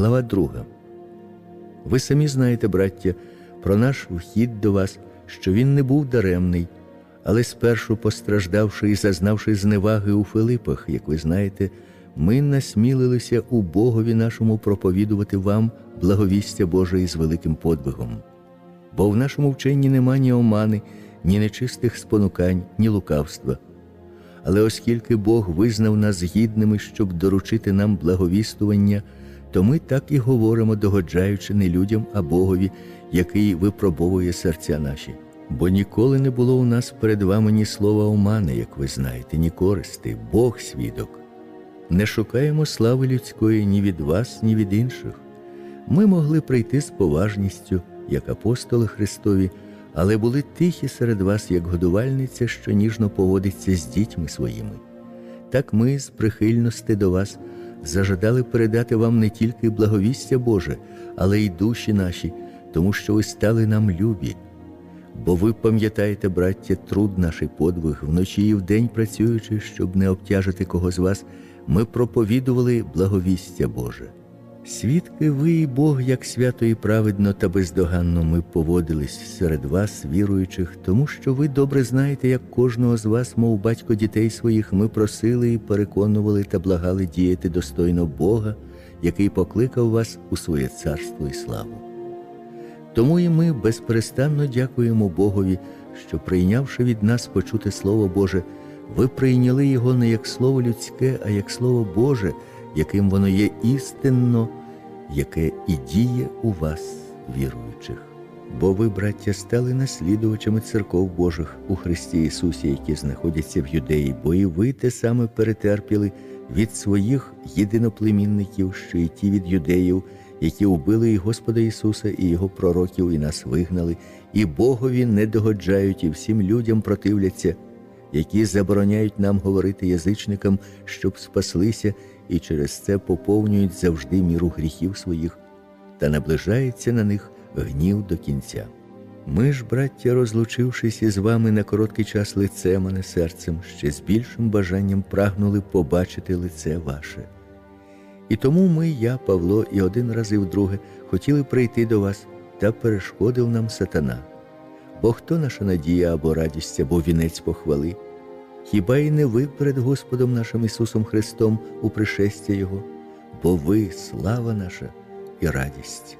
глава 2. Ви самі знаєте, браття, про наш вхід до вас, що він не був даремний, але спершу постраждавши і зазнавши зневаги у Филипах, як ви знаєте, ми насмілилися у Богові нашому проповідувати вам благовістя Боже із великим подвигом. Бо в нашому вченні нема ні омани, ні нечистих спонукань, ні лукавства. Але оскільки Бог визнав нас гідними, щоб доручити нам благовістування, то ми так і говоримо, догоджаючи не людям, а Богові, який випробовує серця наші. Бо ніколи не було у нас перед вами ні слова омани, як ви знаєте, ні користи, Бог свідок. Не шукаємо слави людської ні від вас, ні від інших. Ми могли прийти з поважністю, як апостоли Христові, але були тихі серед вас, як годувальниця, що ніжно поводиться з дітьми своїми. Так ми з прихильності до вас зажадали передати вам не тільки благовістя Боже, але й душі наші, тому що ви стали нам любі. Бо ви пам'ятаєте, браття, труд наш і подвиг, вночі і вдень працюючи, щоб не обтяжити кого з вас, ми проповідували благовістя Боже. Свідки ви і Бог, як свято і праведно та бездоганно ми поводились серед вас, віруючих, тому що ви добре знаєте, як кожного з вас, мов батько дітей своїх, ми просили і переконували та благали діяти достойно Бога, який покликав вас у своє царство і славу. Тому і ми безперестанно дякуємо Богові, що, прийнявши від нас почуте Слово Боже, ви прийняли його не як слово людське, а як Слово Боже, яким воно є істинно, яке і діє у вас, віруючих. Бо ви, браття, стали наслідувачами церков Божих у Христі Ісусі, які знаходяться в юдеї, бо і ви те саме перетерпіли від своїх єдиноплемінників, що і ті від юдеїв, які убили і Господа Ісуса, і Його пророків, і нас вигнали, і Богові не догоджають, і всім людям противляться, які забороняють нам говорити язичникам, щоб спаслися, і через це поповнюють завжди міру гріхів своїх, та наближається на них гнів до кінця. Ми ж, браття, розлучившись із вами на короткий час лицем, а не серцем, ще з більшим бажанням прагнули побачити лице ваше. І тому ми, я, Павло, і один раз і вдруге хотіли прийти до вас, та перешкодив нам сатана. Бо хто наша надія або радість, або вінець похвали? Хіба і не ви перед Господом нашим Ісусом Христом у пришестя Його, бо ви слава наша і радість.